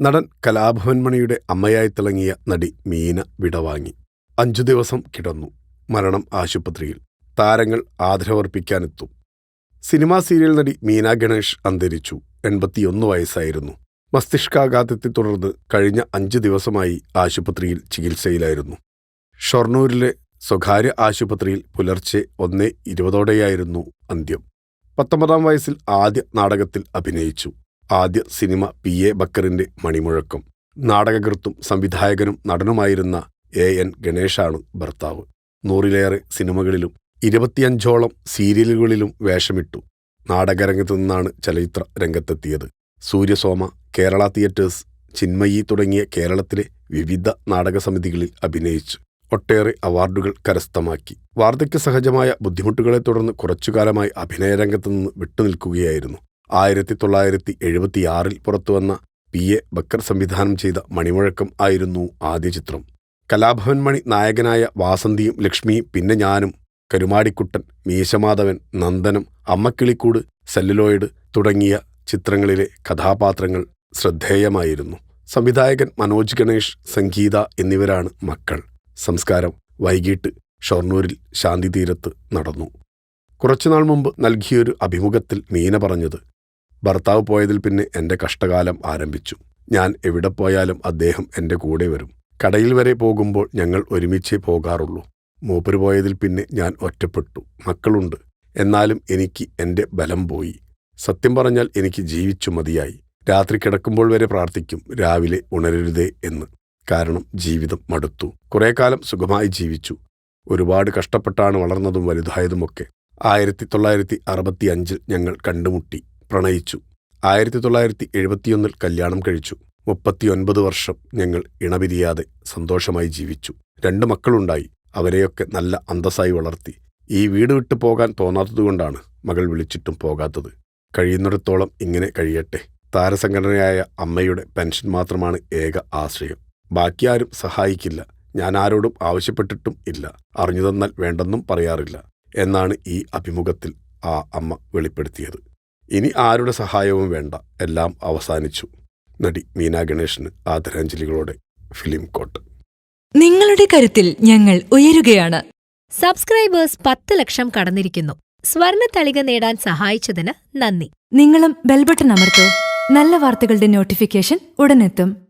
നടൻ കലാഭവൻ മണിയുടെ അമ്മയായി തിളങ്ങിയ നടി മീന വിടവാങ്ങി. അഞ്ചു ദിവസം കിടന്നു മരണം ആശുപത്രിയിൽ. താരങ്ങൾ ആദരവർപ്പിക്കാനെത്തും. സിനിമാ സീരിയൽ നടി മീന ഗണേഷ് അന്തരിച്ചു. എൺപത്തിയൊന്ന് വയസ്സായിരുന്നു. മസ്തിഷ്കാഘാതത്തെ തുടർന്ന് കഴിഞ്ഞ അഞ്ച് ദിവസമായി ആശുപത്രിയിൽ ചികിത്സയിലായിരുന്നു. ഷൊർണൂരിലെ സ്വകാര്യ ആശുപത്രിയിൽ പുലർച്ചെ ഒന്നേ ഇരുപതോടെയായിരുന്നു അന്ത്യം. പത്തൊമ്പതാം വയസ്സിൽ ആദ്യ നാടകത്തിൽ അഭിനയിച്ചു. ആദ്യ സിനിമ പി. എ. ബക്കറിന്റെ മണിമുഴക്കം. നാടകകൃത്തും സംവിധായകനും നടനുമായിരുന്ന എ. എൻ. ഗണേഷാണ് ഭർത്താവ്. നൂറിലേറെ സിനിമകളിലും ഇരുപത്തിയഞ്ചോളം സീരിയലുകളിലും വേഷമിട്ടു. നാടകരംഗത്തു നിന്നാണ് ചലച്ചിത്ര രംഗത്തെത്തിയത്. സൂര്യസോമ കേരള തിയേറ്റേഴ്സ് ചിന്മയി തുടങ്ങിയ കേരളത്തിലെ വിവിധ നാടക സമിതികളിൽ അഭിനയിച്ചു. ഒട്ടേറെ അവാർഡുകൾ കരസ്ഥമാക്കി. വാർദ്ധക്യ സഹജമായ ബുദ്ധിമുട്ടുകളെ തുടർന്ന് കുറച്ചുകാലമായി അഭിനയരംഗത്ത് നിന്ന് വിട്ടുനിൽക്കുകയായിരുന്നു. ആയിരത്തി തൊള്ളായിരത്തി എഴുപത്തിയാറിൽ പുറത്തുവന്ന പി. എ. ബക്കർ സംവിധാനം ചെയ്ത മണിമുഴക്കം ആയിരുന്നു ആദ്യ ചിത്രം. കലാഭവൻ മണി നായകനായ വാസന്തിയും ലക്ഷ്മിയും പിന്നെ ഞാനും കരുമാടിക്കുട്ടൻ മീശമാധവൻ നന്ദനം അമ്മക്കിളിക്കൂട് സെല്ലുലോയിഡ് തുടങ്ങിയ ചിത്രങ്ങളിലെ കഥാപാത്രങ്ങൾ ശ്രദ്ധേയമായിരുന്നു. സംവിധായകൻ മനോജ് ഗണേഷ് സംഗീത എന്നിവരാണ് മക്കൾ. സംസ്കാരം വൈകിട്ട് ഷൊർണൂരിൽ ശാന്തിതീരത്ത് നടന്നു. കുറച്ചുനാൾ മുമ്പ് നൽകിയൊരു അഭിമുഖത്തിൽ മീന പറഞ്ഞത് ഭർത്താവ് പോയതിൽ പിന്നെ എന്റെ കഷ്ടകാലം ആരംഭിച്ചു. ഞാൻ എവിടെ പോയാലും അദ്ദേഹം എന്റെ കൂടെ വരും. കടയിൽ വരെ പോകുമ്പോൾ ഞങ്ങൾ ഒരുമിച്ചേ പോകാറുള്ളൂ. മൂപ്പര് പോയതിൽ പിന്നെ ഞാൻ ഒറ്റപ്പെട്ടു. മക്കളുണ്ട്. എന്നാലും എനിക്ക് എന്റെ ബലം പോയി. സത്യം പറഞ്ഞാൽ എനിക്ക് ജീവിച്ചു മതിയായി. രാത്രി കിടക്കുമ്പോൾ വരെ പ്രാർത്ഥിക്കും. രാവിലെ ഉണരരുതേ എന്ന്. കാരണം ജീവിതം മടുത്തു. കുറേ കാലം സുഖമായി ജീവിച്ചു. ഒരുപാട് കഷ്ടപ്പെട്ടാണ് വളർന്നതും വലുതായതുമൊക്കെ. ആയിരത്തി തൊള്ളായിരത്തി അറുപത്തി അഞ്ചിൽ ഞങ്ങൾ കണ്ടുമുട്ടി പ്രണയിച്ചു. ആയിരത്തി തൊള്ളായിരത്തി എഴുപത്തിയൊന്നിൽ കല്യാണം കഴിച്ചു. മുപ്പത്തിയൊൻപത് വർഷം ഞങ്ങൾ ഇണപിരിയാതെ സന്തോഷമായി ജീവിച്ചു. രണ്ട് മക്കളുണ്ടായി അവരെയൊക്കെ നല്ല അന്തസ്സായി വളർത്തി. ഈ വീട് വിട്ടു പോകാൻ തോന്നാത്തതുകൊണ്ടാണ് മകൾ വിളിച്ചിട്ടും പോകാത്തത്. കഴിയുന്നിടത്തോളം ഇങ്ങനെ കഴിയട്ടെ. താരസംഘടനയായ അമ്മയുടെ പെൻഷൻ മാത്രമാണ് ഏക ആശ്രയം. ബാക്കി ആരും സഹായിക്കില്ല. ഞാൻ ആരോടും ആവശ്യപ്പെട്ടിട്ടും ഇല്ല. അറിഞ്ഞു തന്നാൽ വേണ്ടെന്നും പറയാറില്ല. എന്നാണ് ഈ അഭിമുഖത്തിൽ ആ അമ്മ വെളിപ്പെടുത്തിയത്. ഇനി ആരുടെ സഹായവും വേണ്ട. എല്ലാം അവസാനിച്ചു. നടി മീനാ ഗണേഷിന് ആദരാഞ്ജലികളോടെ ഫിലിം കോട്ട്. നിങ്ങളുടെ കരുത്തിൽ ഞങ്ങൾ ഉയരുകയാണ്. സബ്സ്ക്രൈബേഴ്സ് പത്ത് ലക്ഷം കടന്നിരിക്കുന്നു. സ്വർണ തളിക നേടാൻ സഹായിച്ചതിന് നന്ദി. നിങ്ങളും ബെൽബട്ടൺ അമർത്തോ. നല്ല വാർത്തകളുടെ നോട്ടിഫിക്കേഷൻ ഉടനെത്തും.